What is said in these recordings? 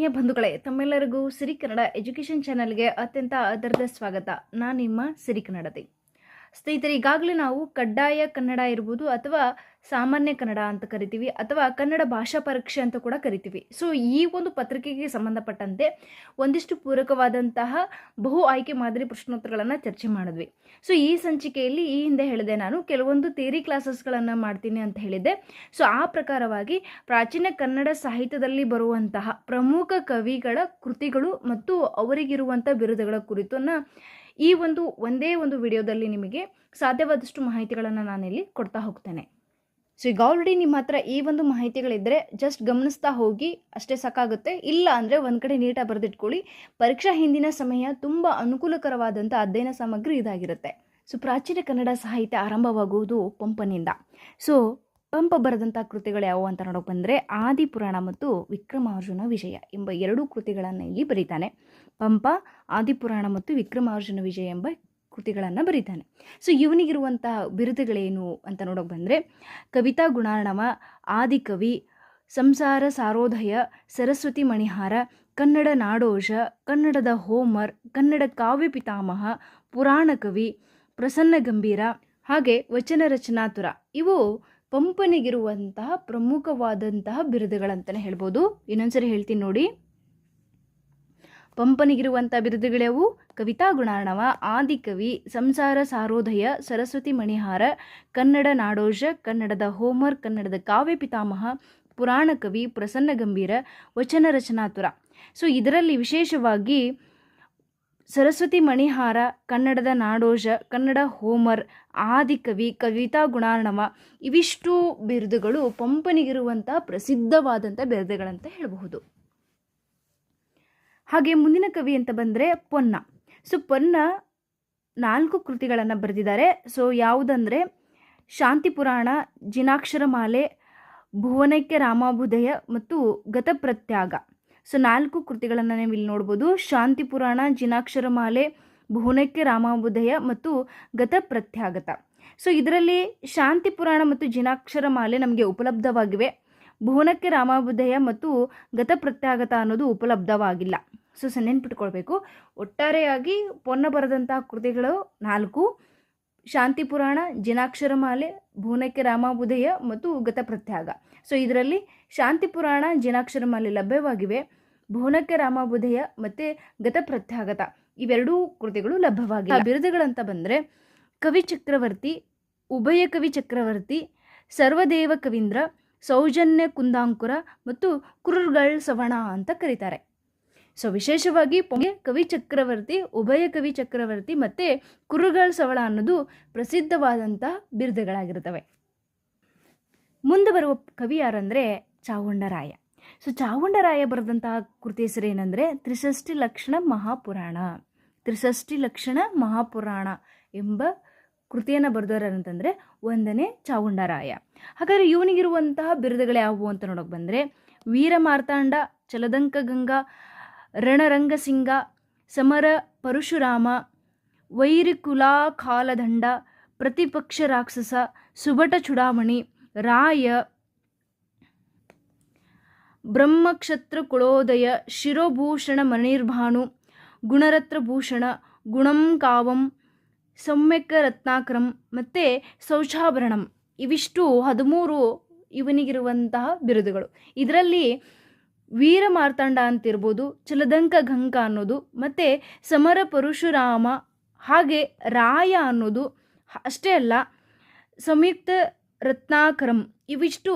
ಆತ್ಮೀಯ ಬಂಧುಗಳೇ, ತಮ್ಮೆಲ್ಲರಿಗೂ ಸಿರಿ ಕನ್ನಡ ಎಜುಕೇಶನ್ ಚಾನಲ್ಗೆ ಅತ್ಯಂತ ಆದರದ ಸ್ವಾಗತ. ನಾನು ನಿಮ್ಮ ಸಿರಿ ಕನ್ನಡತಿ ಸ್ನೇಹಿತರೆ, ಈಗಾಗಲೇ ನಾವು ಕಡ್ಡಾಯ ಕನ್ನಡ ಇರ್ಬೋದು ಅಥವಾ ಸಾಮಾನ್ಯ ಕನ್ನಡ ಅಂತ ಕರಿತೀವಿ ಅಥವಾ ಕನ್ನಡ ಭಾಷಾ ಪರೀಕ್ಷೆ ಅಂತ ಕೂಡ ಕರಿತೀವಿ. ಸೊ ಈ ಒಂದು ಪತ್ರಿಕೆಗೆ ಸಂಬಂಧಪಟ್ಟಂತೆ ಒಂದಿಷ್ಟು ಪೂರಕವಾದಂತಹ ಬಹು ಆಯ್ಕೆ ಮಾದರಿ ಪ್ರಶ್ನೋತ್ತರಗಳನ್ನು ಚರ್ಚೆ ಮಾಡಿದ್ವಿ. ಸೊ ಈ ಸಂಚಿಕೆಯಲ್ಲಿ ಈ ಹಿಂದೆ ಹೇಳಿದೆ ನಾನು, ಕೆಲವೊಂದು ಥಿಯರಿ ಕ್ಲಾಸಸ್ಗಳನ್ನು ಮಾಡ್ತೀನಿ ಅಂತ ಹೇಳಿದ್ದೆ. ಸೊ ಆ ಪ್ರಕಾರವಾಗಿ ಪ್ರಾಚೀನ ಕನ್ನಡ ಸಾಹಿತ್ಯದಲ್ಲಿ ಬರುವಂತಹ ಪ್ರಮುಖ ಕವಿಗಳ ಕೃತಿಗಳು ಮತ್ತು ಅವರಿಗಿರುವಂಥ ಬಿರುದುಗಳ ಕುರಿತನ್ನು ಈ ಒಂದು, ಒಂದೇ ಒಂದು ವಿಡಿಯೋದಲ್ಲಿ ನಿಮಗೆ ಸಾಧ್ಯವಾದಷ್ಟು ಮಾಹಿತಿಗಳನ್ನು ನಾನಿಲ್ಲಿ ಕೊಡ್ತಾ ಹೋಗ್ತೇನೆ. ಸೊ ಈಗ ಆಲ್ರೆಡಿ ನಿಮ್ಮ ಹತ್ರ ಈ ಒಂದು ಮಾಹಿತಿಗಳಿದ್ದರೆ ಜಸ್ಟ್ ಗಮನಿಸ್ತಾ ಹೋಗಿ, ಅಷ್ಟೇ ಸಾಕಾಗುತ್ತೆ. ಇಲ್ಲ ಅಂದರೆ ಒಂದು ಕಡೆ ನೀಟಾಗಿ ಬರೆದಿಟ್ಕೊಳ್ಳಿ. ಪರೀಕ್ಷಾ ಹಿಂದಿನ ಸಮಯ ತುಂಬ ಅನುಕೂಲಕರವಾದಂಥ ಅಧ್ಯಯನ ಸಾಮಗ್ರಿ ಇದಾಗಿರುತ್ತೆ. ಸೊ ಪ್ರಾಚೀನ ಕನ್ನಡ ಸಾಹಿತ್ಯ ಆರಂಭವಾಗುವುದು ಪಂಪನಿಂದ. ಸೊ ಪಂಪ ಬರೆದಂಥ ಕೃತಿಗಳು ಯಾವುವು ಅಂತ ನೋಡೋಕೆ ಬಂದರೆ ಆದಿಪುರಾಣ ಮತ್ತು ವಿಕ್ರಮಾರ್ಜುನ ವಿಜಯ ಎಂಬ ಎರಡೂ ಕೃತಿಗಳನ್ನು ಇಲ್ಲಿ ಬರೀತಾನೆ. ಪಂಪ ಆದಿಪುರಾಣ ಮತ್ತು ವಿಕ್ರಮಾರ್ಜುನ ವಿಜಯ ಎಂಬ ಕೃತಿಗಳನ್ನು ಬರೀತಾನೆ. ಸೊ ಇವನಿಗಿರುವಂತಹ ಬಿರುದುಗಳೇನು ಅಂತ ನೋಡೋಕೆ ಬಂದರೆ, ಕವಿತಾ ಗುಣಾರ್ಣವ ಆದಿಕವಿ ಸಂಸಾರ ಸಾರೋದಯ, ಸರಸ್ವತಿ ಮಣಿಹಾರ, ಕನ್ನಡ ನಾಡೋಷ ಕನ್ನಡದ ಹೋಮರ್, ಕನ್ನಡ ಕಾವ್ಯ ಪಿತಾಮಹ, ಪುರಾಣ ಕವಿ, ಪ್ರಸನ್ನ ಗಂಭೀರ, ಹಾಗೆ ವಚನ ರಚನಾತುರ. ಇವು ಪಂಪನಿಗಿರುವಂತಹ ಪ್ರಮುಖವಾದಂತಹ ಬಿರುದುಗಳಂತಲೇ ಹೇಳ್ಬೋದು. ಇನ್ನೊಂದ್ಸರಿ ಹೇಳ್ತೀನಿ ನೋಡಿ. ಪಂಪನಿಗಿರುವಂಥ ಬಿರುದುಗಳ್ಯಾವು ಕವಿತಾ ಗುಣಾರ್ಣವ, ಆದಿಕವಿ, ಸಂಸಾರ ಸಾರೋದಯ, ಸರಸ್ವತಿ ಮಣಿಹಾರ, ಕನ್ನಡ ನಾಡೋಜ, ಕನ್ನಡದ ಹೋಮರ್, ಕನ್ನಡದ ಕಾವ್ಯ ಪಿತಾಮಹ, ಪುರಾಣ ಕವಿ, ಪ್ರಸನ್ನ ಗಂಭೀರ, ವಚನ ರಚನಾತುರ. ಸೊ ಇದರಲ್ಲಿ ವಿಶೇಷವಾಗಿ ಸರಸ್ವತಿ ಮಣಿಹಾರ, ಕನ್ನಡದ ನಾಡೋಜ, ಕನ್ನಡ ಹೋಮರ್, ಆದಿಕವಿ, ಕವಿತಾ ಗುಣಾರ್ಣವ ಇವಿಷ್ಟು ಬಿರುದುಗಳು ಪಂಪನಿಗಿರುವಂಥ ಪ್ರಸಿದ್ಧವಾದಂಥ ಬಿರುದುಗಳಂತ ಹೇಳಬಹುದು. ಹಾಗೆ ಮುಂದಿನ ಕವಿ ಅಂತ ಬಂದರೆ ಪೊನ್ನ. ಸೊ ಪೊನ್ನ ನಾಲ್ಕು ಕೃತಿಗಳನ್ನು ಬರೆದಿದ್ದಾರೆ. ಸೊ ಯಾವುದಂದರೆ ಶಾಂತಿ ಪುರಾಣ ಜಿನಾಕ್ಷರಮಾಲೆ ಭುವನಕ್ಕೆ ರಾಮಾಭುದಯ ಮತ್ತು ಗತಪ್ರತ್ಯಾಗ ಸೊ ನಾಲ್ಕು ಕೃತಿಗಳನ್ನು ನೀವು ಇಲ್ಲಿ ನೋಡ್ಬೋದು. ಶಾಂತಿ ಪುರಾಣ ಜಿನಾಕ್ಷರಮಾಲೆ ಭುವನಕ್ಕೆ ರಾಮಾಭುದಯ ಮತ್ತು ಗತಪ್ರತ್ಯಾಗತ ಸೊ ಇದರಲ್ಲಿ ಶಾಂತಿ ಪುರಾಣ ಮತ್ತು ಜಿನಾಕ್ಷರಮಾಲೆ ನಮಗೆ ಉಪಲಬ್ಧವಾಗಿವೆ. ಭುವನಕ್ಕೆ ರಾಮಾಭುದಯ ಮತ್ತು ಗತಪ್ರತ್ಯಾಗತ ಅನ್ನೋದು ಉಪಲಬ್ಧವಾಗಿಲ್ಲ. ಸೊ ಸ ನೆನ್ಪಿಟ್ಕೊಳ್ಬೇಕು. ಒಟ್ಟಾರೆಯಾಗಿ ಪೊನ್ನ ಬರೆದಂತಹ ಕೃತಿಗಳು ನಾಲ್ಕು. ಶಾಂತಿ ಪುರಾಣ ಜಿನಾಕ್ಷರಮಾಲೆ ಭುವನಕ್ಕೆ ರಾಮಾಬುದಯ ಮತ್ತು ಗತಪ್ರತ್ಯಾಗ ಸೊ ಇದರಲ್ಲಿ ಶಾಂತಿ ಪುರಾಣ ಜಿನಾಕ್ಷರಮಾಲೆ ಲಭ್ಯವಾಗಿವೆ. ಭುವನಕ್ಕೆ ರಾಮಾಭುದಯ ಮತ್ತು ಗತಪ್ರತ್ಯಾಗತ ಇವೆರಡೂ ಕೃತಿಗಳು ಲಭ್ಯವಾಗಿವೆ ಬಿರುದುಗಳಂತ ಬಂದರೆ ಕವಿ ಚಕ್ರವರ್ತಿ, ಉಭಯ ಕವಿ ಚಕ್ರವರ್ತಿ, ಸರ್ವದೇವ ಕವೀಂದ್ರ, ಸೌಜನ್ಯ ಕುಂದಾಂಕುರ ಮತ್ತು ಕುರುರ್ಗಳ್ ಸವಣ ಅಂತ ಕರೀತಾರೆ. ಸೊ ವಿಶೇಷವಾಗಿ ಪೊಂಗೆ ಕವಿ ಚಕ್ರವರ್ತಿ, ಉಭಯ ಕವಿ ಚಕ್ರವರ್ತಿ ಮತ್ತು ಕುರುಗಳ ಸವಳ ಅನ್ನೋದು ಪ್ರಸಿದ್ಧವಾದಂಥ ಬಿರುದುಗಳಾಗಿರ್ತವೆ ಮುಂದೆ ಬರುವ ಕವಿ ಯಾರಂದರೆ ಚಾವುಂಡರಾಯ. ಸೊ ಚಾವುಂಡರಾಯ ಬರೆದಂತಹ ಕೃತಿ ಹೆಸರು ಏನಂದರೆ ತ್ರಿಷಷ್ಟಿ ಲಕ್ಷಣ ಮಹಾಪುರಾಣ. ತ್ರಿಷಷ್ಟಿ ಲಕ್ಷಣ ಮಹಾಪುರಾಣ ಎಂಬ ಕೃತಿಯನ್ನು ಬರೆದವರು ಅಂತಂದರೆ ಒಂದನೇ ಚಾವುಂಡರಾಯ. ಹಾಗಾದರೆ ಇವನಿಗಿರುವಂತಹ ಬಿರುದುಗಳು ಯಾವುವು ಅಂತ ನೋಡೋಕೆ ಬಂದರೆ ವೀರ ಮಾರ್ತಾಂಡ ಚಲದಂಕ ಗಂಗಾ ರಣರಂಗಸಿಂಗ, ಸಮರ ಪರಶುರಾಮ ವೈರಿಕುಲಾ ಕಾಲದಂಡ ಪ್ರತಿಪಕ್ಷ ರಾಕ್ಷಸ, ಸುಭಟ ಚುಡಾಮಣಿ, ರಾಯ ಬ್ರಹ್ಮಕ್ಷತ್ರ ಕುಳೋದಯ ಶಿರೋಭೂಷಣ ಮಣಿರ್ಭಾನು ಗುಣರತ್ನಭೂಷಣ ಗುಣಂ ಕಾವಂ, ಸೌಮ್ಯಕ ರತ್ನಾಕರಂ, ಮತ್ತು ಶೌಚಾಭರಣಂ. ಇವಿಷ್ಟು ಹದಿಮೂರು ಇವನಿಗಿರುವಂತಹ ಬಿರುದುಗಳು. ಇದರಲ್ಲಿ ವೀರ ಮಾರ್ತಾಂಡ ಅಂತಿರ್ಬೋದು, ಚಲದಂಕ ಗಂಕ ಅನ್ನೋದು, ಮತ್ತು ಸಮರ ಪರಶುರಾಮ, ಹಾಗೆ ರಾಯ ಅನ್ನೋದು, ಅಷ್ಟೇ ಅಲ್ಲ, ಸಂಯುಕ್ತ ರತ್ನಾಕರಂ, ಇವಿಷ್ಟು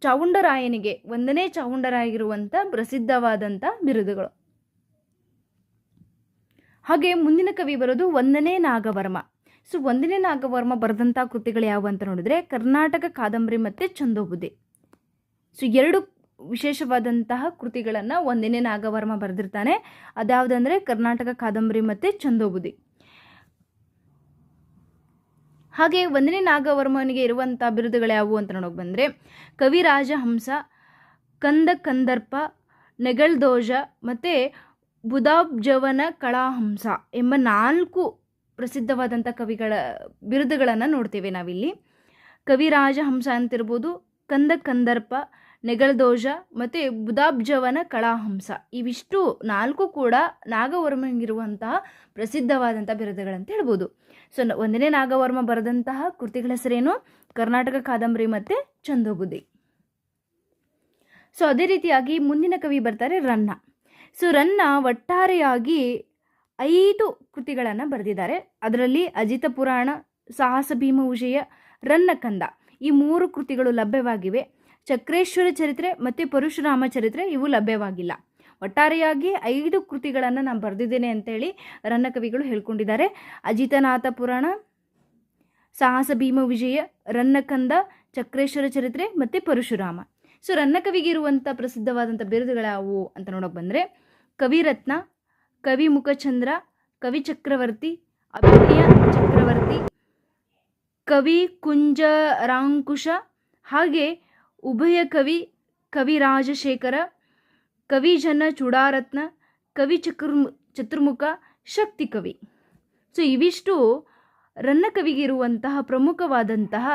ಚಾವುಂಡರಾಯನಿಗೆ ಒಂದನೇ ಚಾವುಂಡರಾಗಿರುವಂಥ ಪ್ರಸಿದ್ಧವಾದಂಥ ಬಿರುದುಗಳು. ಹಾಗೆ ಮುಂದಿನ ಕವಿ ಬರೋದು ಒಂದನೇ ನಾಗವರ್ಮ. ಸೊ, ಒಂದನೇ ನಾಗವರ್ಮ ಬರೆದಂಥ ಕೃತಿಗಳು ಯಾವುವು ಅಂತ ನೋಡಿದ್ರೆ, ಕರ್ನಾಟಕ ಕಾದಂಬರಿ ಮತ್ತು ಚಂದೋಬುದ್ಧಿ ಸೊ, ಎರಡು ವಿಶೇಷವಾದಂತಹ ಕೃತಿಗಳನ್ನು ಒಂದನೇ ನಾಗವರ್ಮ ಬರೆದಿರ್ತಾನೆ. ಅದ್ಯಾವುದಂದರೆ ಕರ್ನಾಟಕ ಕಾದಂಬರಿ ಮತ್ತು ಚಂದೋಬುದಿ ಹಾಗೆ ಒಂದನೇ ನಾಗವರ್ಮನಿಗೆ ಇರುವಂಥ ಬಿರುದುಗಳು ಯಾವುವು ಅಂತ ನೋಡೋಕೆ ಬಂದರೆ ಕವಿರಾಜ ಹಂಸ ಕಂದ ಕಂದರ್ಪ ನೆಗಳ್ದೋಜ ಮತ್ತು ಬುಧಾಬ್ಜವನ ಕಳಾಹಂಸ ಎಂಬ ನಾಲ್ಕು ಪ್ರಸಿದ್ಧವಾದಂಥ ಕವಿಗಳ ಬಿರುದುಗಳನ್ನು ನೋಡ್ತೇವೆ ನಾವಿಲ್ಲಿ. ಕವಿರಾಜ ಹಂಸ ಅಂತಿರ್ಬೋದು, ಕಂದ ಕಂದರ್ಪ ನೆಗಳದೋಷ ಮತ್ತು ಬುಧಾಬ್ಜವನ ಕಳಾಹಂಸ. ಇವಿಷ್ಟು ನಾಲ್ಕು ಕೂಡ ನಾಗವರ್ಮನಿಗಿರುವಂತಹ ಪ್ರಸಿದ್ಧವಾದಂಥ ಬಿರುದುಗಳಂತ ಹೇಳ್ಬೋದು. ಸೊ ಒಂದನೇ ನಾಗವರ್ಮ ಬರೆದಂತಹ ಕೃತಿಗಳ ಹೆಸರೇನು? ಕರ್ನಾಟಕ ಕಾದಂಬರಿ ಮತ್ತು ಚಂದೋಗುದಿ ಸೊ ಅದೇ ರೀತಿಯಾಗಿ ಮುಂದಿನ ಕವಿ ಬರ್ತಾರೆ ರನ್ನ. ಸೊ ರನ್ನ ಒಟ್ಟಾರೆಯಾಗಿ ಐದು ಕೃತಿಗಳನ್ನು ಬರೆದಿದ್ದಾರೆ. ಅದರಲ್ಲಿ ಅಜಿತ ಪುರಾಣ, ಸಾಹಸ ಭೀಮ ವಿಜಯ ರನ್ನಕಂದ ಈ ಮೂರು ಕೃತಿಗಳು ಲಭ್ಯವಾಗಿವೆ. ಚಕ್ರೇಶ್ವರ ಚರಿತ್ರೆ ಮತ್ತು ಪರಶುರಾಮ ಚರಿತ್ರೆ ಇವು ಲಭ್ಯವಾಗಿಲ್ಲ. ಒಟ್ಟಾರೆಯಾಗಿ ಐದು ಕೃತಿಗಳನ್ನು ನಾನು ಬರೆದಿದ್ದೇನೆ ಅಂತೇಳಿ ರನ್ನಕವಿಗಳು ಹೇಳ್ಕೊಂಡಿದ್ದಾರೆ. ಅಜಿತನಾಥ ಪುರಾಣ, ಸಾಹಸ ಭೀಮ ವಿಜಯ ರನ್ನಕಂದ ಚಕ್ರೇಶ್ವರ ಚರಿತ್ರೆ ಮತ್ತು ಪರಶುರಾಮ. ಸೊ ರನ್ನಕವಿಗೆ ಇರುವಂಥ ಪ್ರಸಿದ್ಧವಾದಂಥ ಅಂತ ನೋಡೋಕೆ ಬಂದರೆ ಕವಿರತ್ನ, ಕವಿ ಮುಖಚಂದ್ರ, ಕವಿ ಚಕ್ರವರ್ತಿ, ಅಭಿನಯ ಚಕ್ರವರ್ತಿ, ಕವಿ ಕುಂಜರಾಂಕುಶ ಹಾಗೆ ಉಭಯ ಕವಿ ಕವಿ ರಾಜಶೇಖರ ಕವಿಜನ ಚೂಡಾರತ್ನ, ಕವಿ ಚತುರ್ಮು ಚತುರ್ಮುಖ, ಶಕ್ತಿ ಕವಿ. ಸೊ ಇವಿಷ್ಟು ರನ್ನ ಇರುವಂತಹ ಪ್ರಮುಖವಾದಂತಹ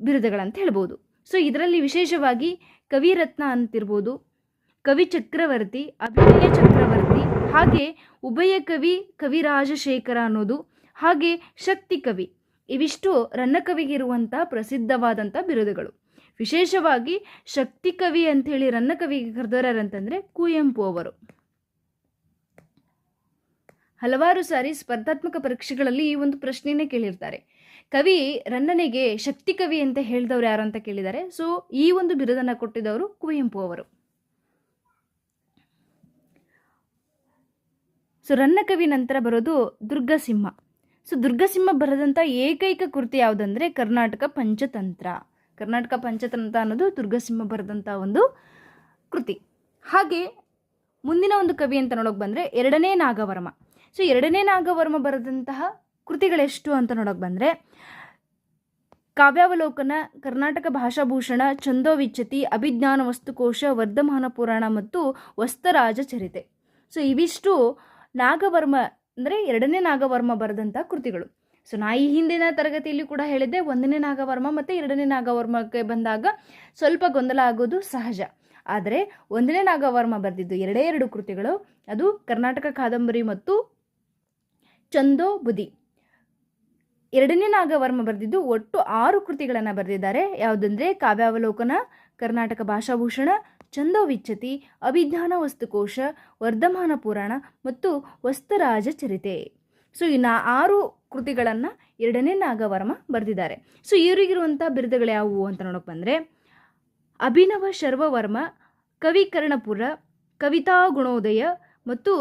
ಬಿರುದುಗಳಂತ ಹೇಳ್ಬೋದು. ಸೊ ಇದರಲ್ಲಿ ವಿಶೇಷವಾಗಿ ಕವಿರತ್ನ ಅಂತಿರ್ಬೋದು, ಕವಿ ಚಕ್ರವರ್ತಿ, ಅಭಿನಯ ಚಕ್ರವರ್ತಿ, ಹಾಗೆ ಉಭಯ ಕವಿ, ಕವಿರಾಜಶೇಖರ ಅನ್ನೋದು, ಹಾಗೆ ಶಕ್ತಿ ಕವಿ. ಇವಿಷ್ಟು ರನ್ನ ಕವಿಗಿರುವಂತಹ ಪ್ರಸಿದ್ಧವಾದಂಥ ಬಿರುದುಗಳು. ವಿಶೇಷವಾಗಿ ಶಕ್ತಿ ಕವಿ ಅಂಥೇಳಿ ರನ್ನಕವಿಗೆ ಕರೆದವರಂತಂದರೆ ಕುವೆಂಪು ಅವರು. ಹಲವಾರು ಸಾರಿ ಸ್ಪರ್ಧಾತ್ಮಕ ಪರೀಕ್ಷೆಗಳಲ್ಲಿ ಈ ಒಂದು ಪ್ರಶ್ನೆನೇ ಕೇಳಿರ್ತಾರೆ. ಕವಿ ರನ್ನನಿಗೆ ಶಕ್ತಿ ಕವಿ ಅಂತ ಹೇಳಿದವರು ಯಾರು ಅಂತ ಕೇಳಿದ್ದಾರೆ. ಸೊ ಈ ಒಂದು ಬಿರುದನ್ನು ಕೊಟ್ಟಿದವರು ಕುವೆಂಪು ಅವರು. ಸೊ ರನ್ನಕವಿ ನಂತರ ಬರೋದು ದುರ್ಗಸಿಂಹ. ಸೊ ದುರ್ಗಸಿಂಹ ಬರೆದಂಥ ಏಕೈಕ ಕೃತಿ ಯಾವುದಂದರೆ ಕರ್ನಾಟಕ ಪಂಚತಂತ್ರ. ಕರ್ನಾಟಕ ಪಂಚತಂತ್ರ ಅನ್ನೋದು ದುರ್ಗಸಿಂಹ ಬರೆದಂಥ ಒಂದು ಕೃತಿ. ಹಾಗೆ ಮುಂದಿನ ಒಂದು ಕವಿ ಅಂತ ನೋಡೋಕೆ ಬಂದರೆ ಎರಡನೇ ನಾಗವರ್ಮ. ಸೊ ಎರಡನೇ ನಾಗವರ್ಮ ಬರೆದಂತಹ ಕೃತಿಗಳೆಷ್ಟು ಅಂತ ನೋಡೋಕೆ ಬಂದರೆ, ಕಾವ್ಯಾವಲೋಕನ, ಕರ್ನಾಟಕ ಭಾಷಾಭೂಷಣ ಛಂದೋವಿಚ್ಛತಿ ಅಭಿಜ್ಞಾನ ವಸ್ತುಕೋಶ, ವರ್ಧಮಾನ ಪುರಾಣ ಮತ್ತು ವಸ್ತರಾಜ ಚರಿತೆ. ಸೊ ಇವಿಷ್ಟು ನಾಗವರ್ಮ ಅಂದರೆ ಎರಡನೇ ನಾಗವರ್ಮ ಬರೆದಂಥ ಕೃತಿಗಳು. ಸೊ ನಾ ಈ ಹಿಂದಿನ ತರಗತಿಯಲ್ಲಿ ಕೂಡ ಹೇಳಿದ್ದೆ, ಒಂದನೇ ನಾಗವರ್ಮ ಮತ್ತು ಎರಡನೇ ನಾಗವರ್ಮಕ್ಕೆ ಬಂದಾಗ ಸ್ವಲ್ಪ ಗೊಂದಲ ಆಗೋದು ಸಹಜ. ಆದರೆ ಒಂದನೇ ನಾಗವರ್ಮ ಬರೆದಿದ್ದು ಎರಡೇ ಎರಡು ಕೃತಿಗಳು, ಅದು ಕರ್ನಾಟಕ ಕಾದಂಬರಿ ಮತ್ತು ಚಂದೋ ಬುದಿ. ಎರಡನೇ ನಾಗವರ್ಮ ಬರೆದಿದ್ದು ಒಟ್ಟು ಆರು ಕೃತಿಗಳನ್ನು ಬರೆದಿದ್ದಾರೆ. ಯಾವುದಂದರೆ ಕಾವ್ಯಾವಲೋಕನ, ಕರ್ನಾಟಕ ಭಾಷಾಭೂಷಣ, ಚಂದೋ ಚಂದೋವಿಚ್ಛತಿ ಅಭಿಜ್ಞಾನ ವಸ್ತುಕೋಶ, ವರ್ಧಮಾನ ಪುರಾಣ ಮತ್ತು ವಸ್ತರಾಜ ಚರಿತೆ. ಸೊ ಇನ್ನು ಆರು ಕೃತಿಗಳನ್ನು ಎರಡನೇ ನಾಗವರ್ಮ ಬರೆದಿದ್ದಾರೆ. ಸೊ ಇವರಿಗಿರುವಂಥ ಬಿರುದುಗಳು ಯಾವುವು ಅಂತ ನೋಡೋಕೆ ಬಂದರೆ, ಅಭಿನವ ಶರ್ವವರ್ಮ, ಕವಿ ಕರ್ಣಪುರ, ಕವಿತಾ ಗುಣೋದಯ ಮತ್ತು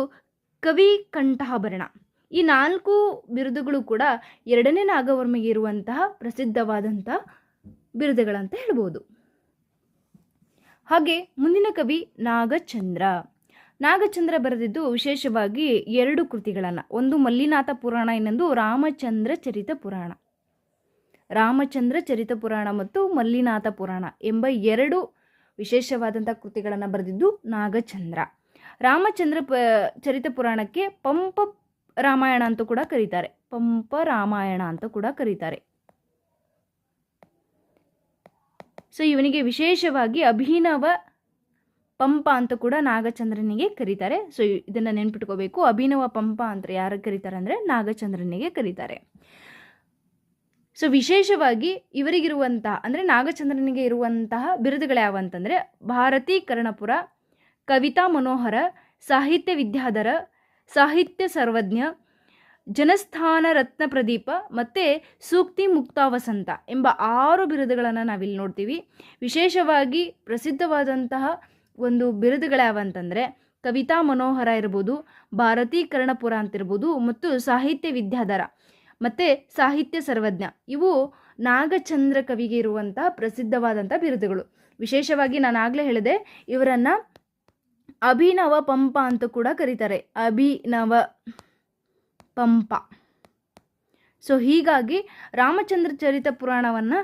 ಕವಿ ಕಂಠಾಭರಣ ಈ ನಾಲ್ಕು ಬಿರುದುಗಳು ಕೂಡ ಎರಡನೇ ನಾಗವರ್ಮಗೆ ಇರುವಂತಹ ಪ್ರಸಿದ್ಧವಾದಂಥ ಬಿರುದುಗಳಂತ ಹೇಳ್ಬೋದು. ಹಾಗೆ ಮುಂದಿನ ಕವಿ ನಾಗಚಂದ್ರ. ನಾಗಚಂದ್ರ ಬರೆದಿದ್ದು ವಿಶೇಷವಾಗಿ ಎರಡು ಕೃತಿಗಳನ್ನು. ಒಂದು ಮಲ್ಲಿನಾಥ ಪುರಾಣ, ಇನ್ನೊಂದು ರಾಮಚಂದ್ರ ಚರಿತ ಪುರಾಣ. ರಾಮಚಂದ್ರ ಚರಿತ ಪುರಾಣ ಮತ್ತು ಮಲ್ಲಿನಾಥ ಪುರಾಣ ಎಂಬ ಎರಡು ವಿಶೇಷವಾದಂಥ ಕೃತಿಗಳನ್ನು ಬರೆದಿದ್ದು ನಾಗಚಂದ್ರ. ರಾಮಚಂದ್ರ ಪ, ಚರಿತ ಪುರಾಣಕ್ಕೆ ಪಂಪ ರಾಮಾಯಣ ಅಂತ ಕೂಡ ಕರೀತಾರೆ. ಪಂಪ ರಾಮಾಯಣ ಅಂತ ಕೂಡ ಕರೀತಾರೆ. ಸೊ, ಇವನಿಗೆ ವಿಶೇಷವಾಗಿ ಅಭಿನವ ಪಂಪ ಅಂತ ಕೂಡ ನಾಗಚಂದ್ರನಿಗೆ ಕರೀತಾರೆ. ಸೊ ಇದನ್ನು ನೆನ್ಪಿಟ್ಕೋಬೇಕು. ಅಭಿನವ ಪಂಪ ಅಂತ ಯಾರು ಕರೀತಾರೆ ಅಂದರೆ ನಾಗಚಂದ್ರನಿಗೆ ಕರೀತಾರೆ. ಸೊ ವಿಶೇಷವಾಗಿ ಇವರಿಗಿರುವಂತಹ ಅಂದರೆ ನಾಗಚಂದ್ರನಿಗೆ ಇರುವಂತಹ ಬಿರುದುಗಳು ಯಾವಂತಂದರೆ ಭಾರತೀ ಕರ್ಣಪುರ, ಕವಿತಾ ಮನೋಹರ, ಸಾಹಿತ್ಯ ವಿದ್ಯಾಧರ, ಸಾಹಿತ್ಯ ಸರ್ವಜ್ಞ, ಜನಸ್ಥಾನ ರತ್ನ ಪ್ರದೀಪ ಮತ್ತು ಸೂಕ್ತಿ ಮುಕ್ತಾವಸಂತ ಎಂಬ ಆರು ಬಿರುದುಗಳನ್ನು ನಾವಿಲ್ಲಿ ನೋಡ್ತೀವಿ. ವಿಶೇಷವಾಗಿ ಪ್ರಸಿದ್ಧವಾದಂತಹ ಒಂದು ಬಿರುದುಗಳ್ಯಾವಂತಂದರೆ ಕವಿತಾ ಮನೋಹರ ಇರ್ಬೋದು ಭಾರತೀ ಕರ್ಣಪುರ ಅಂತಿರ್ಬೋದು, ಮತ್ತು ಸಾಹಿತ್ಯ ವಿದ್ಯಾಧರ. ಮತ್ತು ಸಾಹಿತ್ಯ ಸರ್ವಜ್ಞ. ಇವು ನಾಗಚಂದ್ರ ಕವಿಗೆ ಇರುವಂಥ ಪ್ರಸಿದ್ಧವಾದಂಥ ಬಿರುದುಗಳು. ವಿಶೇಷವಾಗಿ ನಾನು ಆಗಲೇ ಹೇಳಿದೆ, ಇವರನ್ನು ಅಭಿನವ ಪಂಪ ಅಂತ ಕೂಡ ಕರೀತಾರೆ. ಅಭಿನವ ಪಂಪ. ಸೊ ಹೀಗಾಗಿ ರಾಮಚಂದ್ರ ಚರಿತ ಪುರಾಣವನ್ನು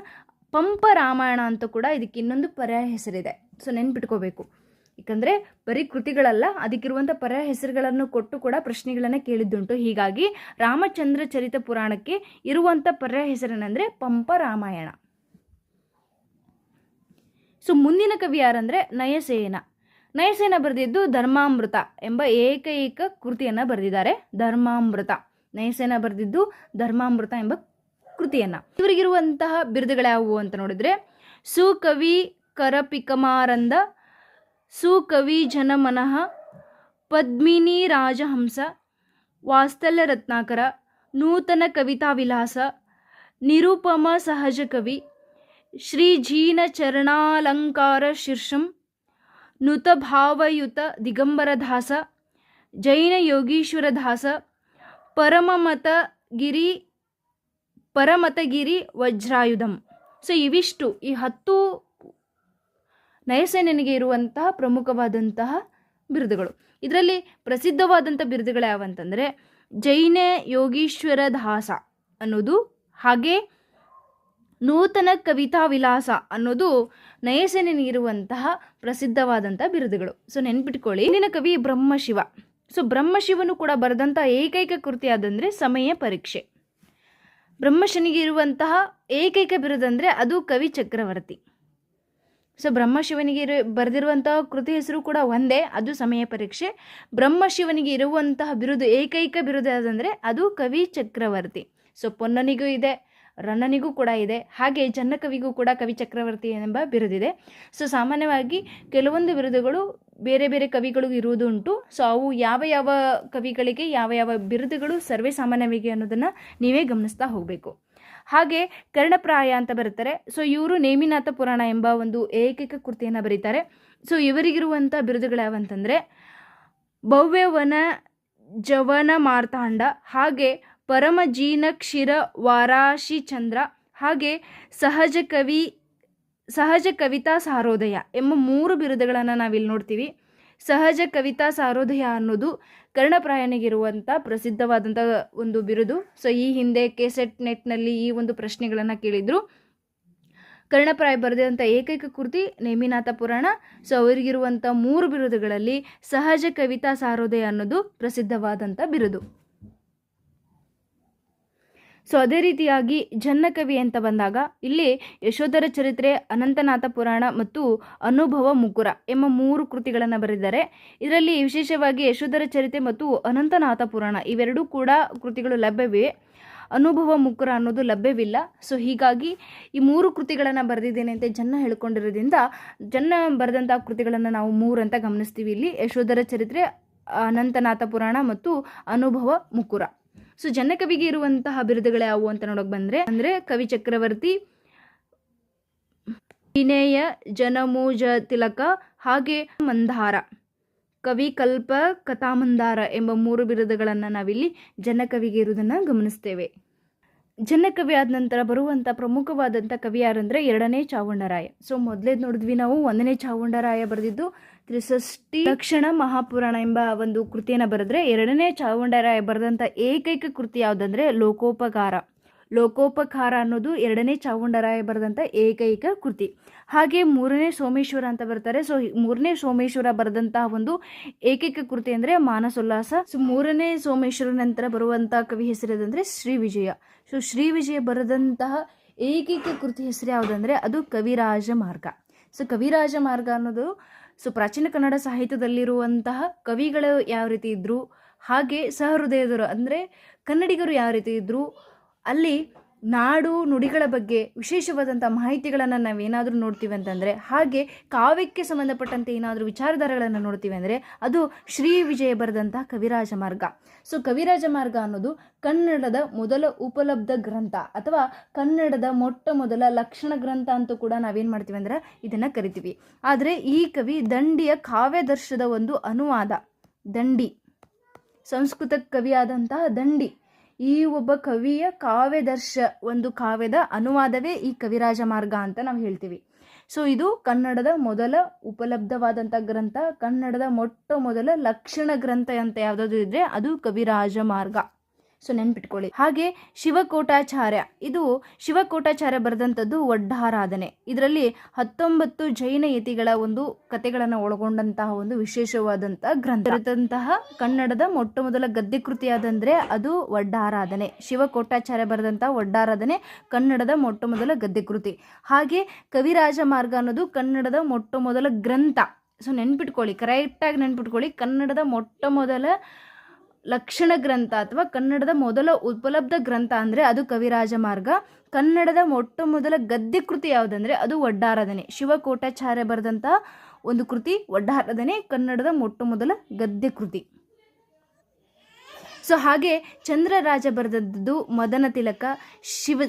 ಪಂಪ ರಾಮಾಯಣ ಅಂತ ಕೂಡ ಇದಕ್ಕೆ ಇನ್ನೊಂದು ಪರ್ಯಾಯ ಹೆಸರಿದೆ. ಸೊ ನೆನ್ಪಿಟ್ಕೋಬೇಕು. ಯಾಕಂದರೆ ಬರೀ ಕೃತಿಗಳಲ್ಲ ಅದಕ್ಕಿರುವಂಥ ಪರ ಹೆಸರುಗಳನ್ನು ಕೊಟ್ಟು ಕೂಡ ಪ್ರಶ್ನೆಗಳನ್ನು ಕೇಳಿದ್ದುಂಟು. ಹೀಗಾಗಿ ರಾಮಚಂದ್ರ ಚರಿತ ಪುರಾಣಕ್ಕೆ ಇರುವಂಥ ಪರ ಹೆಸರೇನೆಂದರೆ ಪಂಪ ರಾಮಾಯಣ. ಸೊ, ಮುಂದಿನ ಕವಿ ಯಾರಂದರೆ ನಯಸೇನ. ನಯಸೇನ ಬರೆದಿದ್ದು ಧರ್ಮಾಮೃತ ಎಂಬ ಏಕೈಕ ಕೃತಿಯನ್ನು ಬರೆದಿದ್ದಾರೆ, ಧರ್ಮಾಮೃತ. ನಯಸೇನ ಬರೆದಿದ್ದು ಧರ್ಮಾಮೃತ ಎಂಬ ಕೃತಿಯನ್ನು. ಇವರಿಗಿರುವಂತಹ ಬಿರುದುಗಳ್ಯಾವುವು ಅಂತ ನೋಡಿದರೆ, ಸುಕವಿ ಕರಪಿಕಮಾರಂದ ಸುಕವಿ ಜನಮನಃ ಪದ್ಮಿನಿ ರಾಜಹಂಸ ವಾಸ್ತಲ್ಯ ರತ್ನಾಕರ, ನೂತನ ಕವಿತಾ ವಿಲಾಸ, ನಿರುಪಮ ಸಹಜ ಕವಿ ಶ್ರೀಜೀನ ಚರಣಾಲಂಕಾರ ಶೀರ್ಷಂ ನುತಭಾವಯುತ ದಿಗಂಬರದಾಸ ಪರಮಮತ ಪರಮಮತಗಿರಿ ಪರಮತಗಿರಿ ವಜ್ರಾಯುಧಂ. ಸೊ ಇವಿಷ್ಟು ಈ ಹತ್ತು ನಯಸೇನಿಗೆ ಇರುವಂತಹ ಪ್ರಮುಖವಾದಂತಹ ಬಿರುದುಗಳು. ಇದರಲ್ಲಿ ಪ್ರಸಿದ್ಧವಾದಂಥ ಬಿರುದುಗಳು ಯಾವಂತಂದರೆ ಜೈನ ಯೋಗೀಶ್ವರ ದಾಸ ಅನ್ನೋದು, ಹಾಗೆ ನೂತನ ಕವಿತಾ ವಿಲಾಸ ಅನ್ನೋದು ನಯಸೇನಿಗಿರುವಂತಹ ಪ್ರಸಿದ್ಧವಾದಂಥ ಬಿರುದುಗಳು. ಸೊ ನೆನ್ಪಿಟ್ಕೊಳ್ಳಿ. ಇಂದಿನ ಕವಿ ಬ್ರಹ್ಮಶಿವ. ಸೊ ಬ್ರಹ್ಮಶಿವನು ಕೂಡ ಬರೆದಂಥ ಏಕೈಕ ಕೃತಿ ಆದಂದರೆ ಸಮಯ ಪರೀಕ್ಷೆ. ಬ್ರಹ್ಮಶನಿಗೆ ಇರುವಂತಹ ಏಕೈಕ ಬಿರುದಂದರೆ ಅದು ಕವಿ ಚಕ್ರವರ್ತಿ. ಸೊ ಬ್ರಹ್ಮಶಿವನಿಗೆ ಇರು, ಬರೆದಿರುವಂತಹ ಕೃತಿ ಹೆಸರು ಕೂಡ ಒಂದೇ, ಅದು ಸಮಯ ಪರೀಕ್ಷೆ. ಬ್ರಹ್ಮಶಿವನಿಗೆ ಇರುವಂತಹ ಬಿರುದು ಏಕೈಕ ಬಿರುದು ಯಾವುದಂದರೆ, ಅದು ಕವಿ ಚಕ್ರವರ್ತಿ. ಸೊ ಪೊನ್ನನಿಗೂ ಇದೆ ರನ್ನನಿಗೂ ಕೂಡ ಇದೆ, ಹಾಗೆ ಜನ್ನಕವಿಗೂ ಕೂಡ ಕವಿ ಚಕ್ರವರ್ತಿ ಎಂಬ ಬಿರುದಿದೆ. ಸೊ ಸಾಮಾನ್ಯವಾಗಿ ಕೆಲವೊಂದು ಬಿರುದುಗಳು ಬೇರೆ ಬೇರೆ ಕವಿಗಳು ಇರುವುದು ಉಂಟು ಸೊ ಅವು ಯಾವ ಯಾವ ಕವಿಗಳಿಗೆ ಯಾವ ಯಾವ ಬಿರುದುಗಳು ಸರ್ವೇ ಸಾಮಾನ್ಯವಿಗೆ ಅನ್ನೋದನ್ನು ನೀವೇ ಗಮನಿಸ್ತಾ ಹೋಗಬೇಕು. ಹಾಗೆ ಕರ್ಣಪ್ರಾಯ ಅಂತ ಬರುತ್ತಾರೆ. ಸೊ ಇವರು ನೇಮಿನಾಥ ಪುರಾಣ ಎಂಬ ಒಂದು ಏಕೈಕ ಕೃತಿಯನ್ನು ಬರೀತಾರೆ. ಸೊ ಇವರಿಗಿರುವಂಥ ಬಿರುದುಗಳು ಯಾವಂತಂದರೆ, ಭವ್ಯವನ ಜವನ ಮಾರ್ತಾಂಡ, ಹಾಗೆ ಪರಮಜೀನ ಕ್ಷೀರ ವಾರಾಶಿ ಚಂದ್ರ, ಹಾಗೆ ಸಹಜ ಕವಿ, ಸಹಜ ಕವಿತಾ ಸಾರೋದಯ ಎಂಬ ಮೂರು ಬಿರುದುಗಳನ್ನು ನಾವಿಲ್ಲಿ ನೋಡ್ತೀವಿ. ಸಹಜ ಕವಿತಾ ಸಾರೋದಯ ಅನ್ನೋದು ಕರ್ಣಪ್ರಾಯನಿಗಿರುವಂಥ ಪ್ರಸಿದ್ಧವಾದಂಥ ಒಂದು ಬಿರುದು. ಸೊ ಈ ಹಿಂದೆ ಕೆಸೆಟ್ ನೆಟ್ನಲ್ಲಿ ಈ ಒಂದು ಪ್ರಶ್ನೆಗಳನ್ನು ಕೇಳಿದರು. ಕರ್ಣಪ್ರಾಯ ಬರೆದಂಥ ಏಕೈಕ ಕೃತಿ ನೇಮಿನಾಥ ಪುರಾಣ. ಸೊ ಅವರಿಗಿರುವಂಥ ಮೂರು ಬಿರುದುಗಳಲ್ಲಿ ಸಹಜ ಕವಿತಾ ಸಾರೋದಯ ಅನ್ನೋದು ಪ್ರಸಿದ್ಧವಾದಂಥ ಬಿರುದು. ಸೊ ಅದೇ ರೀತಿಯಾಗಿ ಜನ್ನಕವಿ ಅಂತ ಬಂದಾಗ ಇಲ್ಲಿ ಯಶೋಧರ ಚರಿತ್ರೆ, ಅನಂತನಾಥ ಪುರಾಣ ಮತ್ತು ಅನುಭವ ಮುಕುರ ಎಂಬ ಮೂರು ಕೃತಿಗಳನ್ನು ಬರೆದಿದ್ದಾರೆ. ಇದರಲ್ಲಿ ವಿಶೇಷವಾಗಿ ಯಶೋಧರ ಚರಿತ್ರೆ ಮತ್ತು ಅನಂತನಾಥ ಪುರಾಣ ಇವೆರಡೂ ಕೂಡ ಕೃತಿಗಳು ಲಭ್ಯವಿವೆ. ಅನುಭವ ಮುಕುರ ಅನ್ನೋದು ಲಭ್ಯವಿಲ್ಲ. ಸೊ ಹೀಗಾಗಿ ಈ ಮೂರು ಕೃತಿಗಳನ್ನು ಬರೆದಿದ್ದೇನೆ ಅಂತ ಜನ್ನ ಹೇಳ್ಕೊಂಡಿರೋದ್ರಿಂದ ಜನ್ನ ಬರೆದಂಥ ಕೃತಿಗಳನ್ನು ನಾವು ಮೂರು ಅಂತ ಗಮನಿಸ್ತೀವಿ ಇಲ್ಲಿ. ಯಶೋಧರ ಚರಿತ್ರೆ, ಅನಂತನಾಥ ಪುರಾಣ ಮತ್ತು ಅನುಭವ ಮುಕುರ. ಸೊ ಜನಕವಿಗೆ ಇರುವಂತಹ ಬಿರುದುಗಳು ಯಾವುವು ಅಂತ ನೋಡೋಕೆ ಬಂದ್ರೆ, ಅಂದ್ರೆ ಕವಿ ಚಕ್ರವರ್ತಿ, ವಿನಯ, ಜನಮೂಜ ತಿಲಕ, ಹಾಗೆ ಮಂದಾರ. ಕವಿ ಕಲ್ಪ ಕಥಾಮಂದಾರ ಎಂಬ ಮೂರು ಬಿರುದುಗಳನ್ನು ನಾವಿಲ್ಲಿ ಜನಕವಿಗೆ ಇರುವುದನ್ನು ಗಮನಿಸ್ತೇವೆ. ಜನಕವಿ ಆದ ನಂತರ ಬರುವಂಥ ಪ್ರಮುಖವಾದಂಥ ಕವಿ ಯಾರಂದರೆ ಎರಡನೇ ಚಾವುಂಡರಾಯ ಸೊ ಮೊದಲೇ ನೋಡಿದ್ವಿ ನಾವು, ಒಂದನೇ ಚಾವುಂಡರಾಯ ಬರೆದಿದ್ದು ತ್ರಿಸಷ್ಟಿ ಲಕ್ಷಣ ಮಹಾಪುರಾಣ ಎಂಬ ಒಂದು ಕೃತಿಯನ್ನು ಬರೆದ್ರೆ ಎರಡನೇ ಚಾವುಂಡರಾಯ ಬರೆದಂಥ ಏಕೈಕ ಕೃತಿ ಯಾವುದಂದ್ರೆ ಲೋಕೋಪಕಾರ. ಲೋಕೋಪಕಾರ ಅನ್ನೋದು ಎರಡನೇ ಚಾವುಂಡರಾಯ ಬರೆದಂಥ ಏಕೈಕ ಕೃತಿ. ಹಾಗೆ ಮೂರನೇ ಸೋಮೇಶ್ವರ ಅಂತ ಬರ್ತಾರೆ. ಸೊ ಮೂರನೇ ಸೋಮೇಶ್ವರ ಬರೆದಂತಹ ಒಂದು ಏಕೈಕ ಕೃತಿ ಅಂದರೆ ಮಾನಸೋಲ್ಲಾಸ. ಸೊ ಮೂರನೇ ಸೋಮೇಶ್ವರ ನಂತರ ಬರುವಂತ ಕವಿ ಹೆಸರಿದಂದರೆ ಶ್ರೀ ವಿಜಯ ಸೊ ಶ್ರೀ ವಿಜಯ ಬರೆದಂತಹ ಏಕೈಕ ಕೃತಿ ಹೆಸರು ಯಾವುದಂದ್ರೆ ಅದು ಕವಿರಾಜ ಮಾರ್ಗ ಸೊ ಕವಿರಾಜ ಮಾರ್ಗ ಅನ್ನೋದು ಸೊ ಪ್ರಾಚೀನ ಕನ್ನಡ ಸಾಹಿತ್ಯದಲ್ಲಿರುವಂತಹ ಕವಿಗಳು ಯಾವ ರೀತಿ ಇದ್ದರು ಹಾಗೆ ಸಹೃದಯದರು ಅಂದರೆ ಕನ್ನಡಿಗರು ಯಾವ ರೀತಿ ಇದ್ದರು ಅಲ್ಲಿ ನಾಡು ನುಡಿಗಳ ಬಗ್ಗೆ ವಿಶೇಷವಾದಂಥ ಮಾಹಿತಿಗಳನ್ನು ನಾವೇನಾದರೂ ನೋಡ್ತೀವಿ ಅಂತಂದರೆ, ಹಾಗೆ ಕಾವ್ಯಕ್ಕೆ ಸಂಬಂಧಪಟ್ಟಂತೆ ಏನಾದರೂ ವಿಚಾರಧಾರೆಗಳನ್ನು ನೋಡ್ತೀವಿ ಅಂದರೆ, ಅದು ಶ್ರೀ ವಿಜಯ ಬರೆದಂಥ ಕವಿರಾಜ ಮಾರ್ಗ. ಸೊ ಕವಿರಾಜ ಮಾರ್ಗ ಅನ್ನೋದು ಕನ್ನಡದ ಮೊದಲ ಉಪಲಬ್ಧ ಗ್ರಂಥ ಅಥವಾ ಕನ್ನಡದ ಮೊಟ್ಟ ಮೊದಲ ಲಕ್ಷಣ ಗ್ರಂಥ ಅಂತೂ ಕೂಡ ನಾವೇನು ಮಾಡ್ತೀವಿ ಅಂದ್ರೆ, ಇದನ್ನು ಕರಿತೀವಿ. ಆದರೆ ಈ ಕವಿ ದಂಡಿಯ ಕಾವ್ಯದರ್ಶದ ಒಂದು ಅನುವಾದ, ದಂಡಿ. ಸಂಸ್ಕೃತ ಕವಿಯಾದಂತಹ ದಂಡಿ. ಈ ಒಬ್ಬ ಕವಿಯ ಕಾವ್ಯದರ್ಶ, ಒಂದು ಕಾವ್ಯದ ಅನುವಾದವೇ ಈ ಕವಿರಾಜ ಮಾರ್ಗ ಅಂತ ನಾವು ಹೇಳ್ತೀವಿ. ಸೊ ಇದು ಕನ್ನಡದ ಮೊದಲ ಉಪಲಬ್ಧವಾದಂಥ ಗ್ರಂಥ. ಕನ್ನಡದ ಮೊಟ್ಟ ಮೊದಲ ಲಕ್ಷಣ ಗ್ರಂಥ ಅಂತ ಯಾವುದಾದ್ರು ಇದ್ದರೆ ಅದು ಕವಿರಾಜ ಮಾರ್ಗ. ಸೊ ನೆನ್ಪಿಟ್ಕೊಳ್ಳಿ. ಹಾಗೆ ಶಿವಕೋಟಾಚಾರ್ಯ, ಇದು ಶಿವಕೋಟಾಚಾರ್ಯ ಬರೆದಂಥದ್ದು ಒಡ್ಡಾರಾಧನೆ ಇದರಲ್ಲಿ ಹತ್ತೊಂಬತ್ತು ಜೈನ ಯತಿಗಳ ಒಂದು ಕಥೆಗಳನ್ನು ಒಳಗೊಂಡಂತಹ ಒಂದು ವಿಶೇಷವಾದಂತಹ ಗ್ರಂಥ. ಕನ್ನಡದ ಮೊಟ್ಟ ಮೊದಲ ಗದ್ಯ ಕೃತಿಯಾದಂದ್ರೆ ಅದು ಒಡ್ಡಾರಾಧನೆ ಶಿವಕೋಟಾಚಾರ್ಯ ಬರೆದಂತಹ ಒಡ್ಡಾರಾಧನೆ ಕನ್ನಡದ ಮೊಟ್ಟ ಮೊದಲ ಗದ್ಯ ಕೃತಿ ಹಾಗೆ ಕವಿರಾಜ ಮಾರ್ಗ ಅನ್ನೋದು ಕನ್ನಡದ ಮೊಟ್ಟ ಮೊದಲ ಗ್ರಂಥ. ಸೊ ನೆನ್ಪಿಟ್ಕೊಳ್ಳಿ ಕರೆಕ್ಟಾಗಿ ನೆನ್ಪಿಟ್ಕೊಳ್ಳಿ. ಕನ್ನಡದ ಮೊಟ್ಟ ಮೊದಲ ಲಕ್ಷಣ ಗ್ರಂಥ ಅಥವಾ ಕನ್ನಡದ ಮೊದಲ ಉಪಲಬ್ಧ ಗ್ರಂಥ ಅಂದರೆ ಅದು ಕವಿರಾಜ ಮಾರ್ಗ. ಕನ್ನಡದ ಮೊಟ್ಟ ಮೊದಲ ಗದ್ಯ ಕೃತಿ ಯಾವುದಂದರೆ ಅದು ಒಡ್ಡಾರಾಧನೆ ಶಿವಕೋಟಾಚಾರ್ಯ ಬರೆದಂಥ ಒಂದು ಕೃತಿ ಒಡ್ಡಾರಾಧನೆ ಕನ್ನಡದ ಮೊಟ್ಟ ಮೊದಲ ಗದ್ಯ ಕೃತಿ. ಸೊ ಹಾಗೆ ಚಂದ್ರರಾಜ ಬರೆದದ್ದು ಮದನ ತಿಲಕ, ಶಿವ,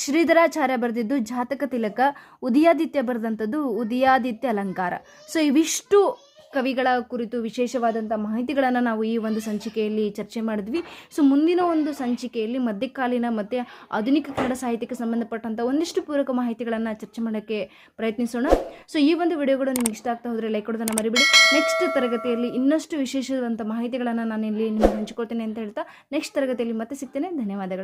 ಶ್ರೀಧರಾಚಾರ್ಯ ಬರೆದಿದ್ದು ಜಾತಕ ತಿಲಕ, ಉದಯಾದಿತ್ಯ ಬರೆದಂಥದ್ದು ಉದಯಾದಿತ್ಯ ಅಲಂಕಾರ. ಸೊ ಇವಿಷ್ಟು ಕವಿಗಳ ಕುರಿತು ವಿಶೇಷವಾದಂಥ ಮಾಹಿತಿಗಳನ್ನು ನಾವು ಈ ಒಂದು ಸಂಚಿಕೆಯಲ್ಲಿ ಚರ್ಚೆ ಮಾಡಿದ್ವಿ. ಸೊ ಮುಂದಿನ ಒಂದು ಸಂಚಿಕೆಯಲ್ಲಿ ಮಧ್ಯಕಾಲೀನ ಮತ್ತು ಆಧುನಿಕ ಕನ್ನಡ ಸಾಹಿತ್ಯಕ್ಕೆ ಸಂಬಂಧಪಟ್ಟಂಥ ಒಂದಿಷ್ಟು ಪೂರಕ ಮಾಹಿತಿಗಳನ್ನು ಚರ್ಚೆ ಮಾಡೋಕ್ಕೆ ಪ್ರಯತ್ನಿಸೋಣ. ಸೊ ಈ ಒಂದು ವಿಡಿಯೋಗಳು ನಿಮ್ಗೆ ಇಷ್ಟ ಆಗ್ತಾ ಹೋದರೆ ಲೈಕ್ ಕೊಡೋದನ್ನು ಮರಿಬಿಡಿ. ನೆಕ್ಸ್ಟ್ ತರಗತಿಯಲ್ಲಿ ಇನ್ನಷ್ಟು ವಿಶೇಷವಾದಂಥ ಮಾಹಿತಿಗಳನ್ನು ನಾನು ಇಲ್ಲಿ ನಿಮಗೆ ಹಂಚಿಕೊಳ್ತೇನೆ ಅಂತ ಹೇಳ್ತಾ ನೆಕ್ಸ್ಟ್ ತರಗತಿಯಲ್ಲಿ ಮತ್ತೆ ಸಿಗ್ತೇನೆ. ಧನ್ಯವಾದಗಳು.